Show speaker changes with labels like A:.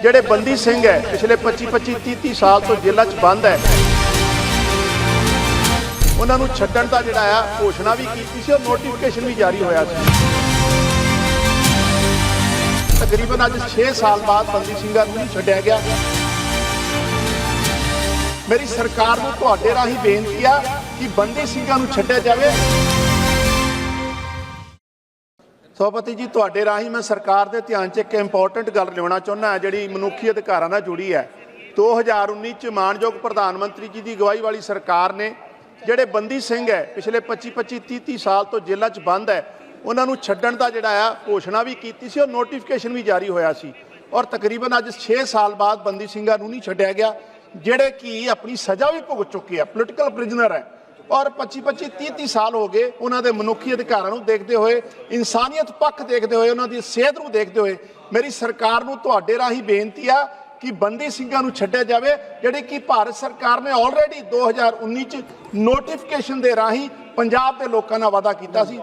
A: ਜਿਹੜੇ ਬੰਦੀ ਸਿੰਘ ਹੈ, ਪਿਛਲੇ 25 25 30 30 ਸਾਲ ਤੋਂ ਜੇਲ੍ਹਾਂ 'ਚ ਬੰਦ ਹੈ। ਉਹਨਾਂ ਨੂੰ ਛੱਡਣ ਦਾ ਜਿਹੜਾ ਆ, ਘੋਸ਼ਣਾ ਵੀ ਕੀਤੀ ਸੀ ਔਰ ਨੋਟੀਫਿਕੇਸ਼ਨ ਵੀ ਜਾਰੀ ਹੋਇਆ ਸੀ। ਤਕਰੀਬਨ ਅੱਜ 6 ਸਾਲ ਬਾਅਦ ਬੰਦੀ ਸਿੰਘਾਂ ਨੂੰ ਛੱਡਿਆ ਗਿਆ। ਮੇਰੀ ਸਰਕਾਰ ਨੂੰ ਤੁਹਾਡੇ ਰਾਹੀਂ ਬੇਨਤੀ ਆ ਕਿ ਬੰਦੀ ਸਿੰਘਾਂ ਨੂੰ ਛੱਡਿਆ ਜਾਵੇ। ਸਭਾਪਤੀ ਜੀ, ਤੁਹਾਡੇ ਰਾਹੀਂ ਮੈਂ ਸਰਕਾਰ ਦੇ ਧਿਆਨ 'ਚ ਇੱਕ ਇੰਪੋਰਟੈਂਟ ਗੱਲ ਲਿਆਉਣਾ ਚਾਹੁੰਦਾ ਜਿਹੜੀ ਮਨੁੱਖੀ ਅਧਿਕਾਰਾਂ ਨਾਲ ਜੁੜੀ ਹੈ। 2019 ਚ ਮਾਨਯੋਗ ਪ੍ਰਧਾਨ ਮੰਤਰੀ ਜੀ ਦੀ ਅਗਵਾਈ ਵਾਲੀ ਸਰਕਾਰ ਨੇ, ਜਿਹੜੇ ਬੰਦੀ ਸਿੰਘ ਹੈ, ਪਿਛਲੇ 25 25 30 30 ਸਾਲ ਤੋਂ ਜੇਲ੍ਹਾਂ 'ਚ ਬੰਦ ਹੈ, ਉਹਨਾਂ ਨੂੰ ਛੱਡਣ ਦਾ ਜਿਹੜਾ ਆ, ਘੋਸ਼ਣਾ ਵੀ ਕੀਤੀ ਸੀ, ਔਰ ਨੋਟੀਫਿਕੇਸ਼ਨ ਵੀ ਜਾਰੀ ਹੋਇਆ ਸੀ। ਔਰ ਤਕਰੀਬਨ ਅੱਜ 6 ਸਾਲ ਬਾਅਦ ਬੰਦੀ ਸਿੰਘਾਂ ਨੂੰ ਨਹੀਂ ਛੱਡਿਆ ਗਿਆ, ਜਿਹੜੇ ਕਿ ਆਪਣੀ ਸਜ਼ਾ ਵੀ ਭੁਗਤ ਚੁੱਕੇ ਆ ਪੋਲੀਟੀਕਲ ਪ੍ਰਿਜ਼ਨਰ ਹੈ। ਔਰ 25 25 30 30 ਸਾਲ ਹੋ ਗਏ ਉਹਨਾਂ ਦੇ ਮਨੁੱਖੀ ਅਧਿਕਾਰਾਂ ਨੂੰ ਦੇਖਦੇ ਹੋਏ, ਇਨਸਾਨੀਅਤ ਪੱਖ ਦੇਖਦੇ ਹੋਏ, ਉਹਨਾਂ ਦੀ ਸਿਹਤ ਨੂੰ ਦੇਖਦੇ ਹੋਏ ਮੇਰੀ ਸਰਕਾਰ ਨੂੰ ਤੁਹਾਡੇ ਰਾਹੀਂ ਬੇਨਤੀ ਆ ਕਿ ਬੰਦੀ ਸਿੰਘਾਂ ਨੂੰ ਛੱਡਿਆ ਜਾਵੇ, ਜਿਹੜੇ ਕਿ ਭਾਰਤ ਸਰਕਾਰ ਨੇ ਆਲਰੇਡੀ 2019 ਚ ਨੋਟੀਫਿਕੇਸ਼ਨ ਦੇ ਰਾਹੀਂ ਪੰਜਾਬ ਦੇ ਲੋਕਾਂ ਨਾਲ ਵਾਅਦਾ ਕੀਤਾ ਸੀ।